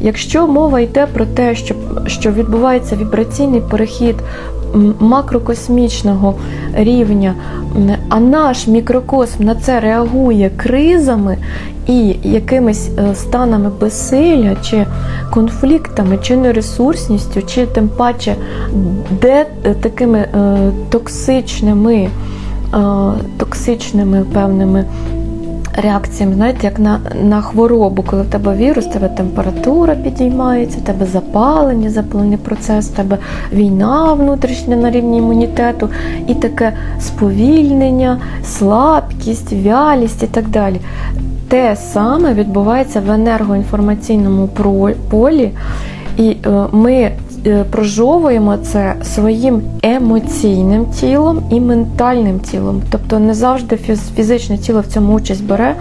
Якщо мова йде про те, що, що відбувається вібраційний перехід макрокосмічного рівня, а наш мікрокосм на це реагує кризами і якимись е, станами безсилля, чи конфліктами, чи нересурсністю, чи тим паче де е, такими е, токсичними, токсичними певними реакціями, знаєте, як на, на хворобу, коли в тебе вірус, в тебе температура підіймається, в тебе запалення, запалений процес, в тебе війна внутрішня на рівні імунітету, і таке сповільнення, слабкість, вялість і так далі. Те саме відбувається в енергоінформаційному полі, і е, ми прожовуємо це своїм емоційним тілом і ментальним тілом. Тобто не завжди фіз- фізичне тіло в цьому участь бере.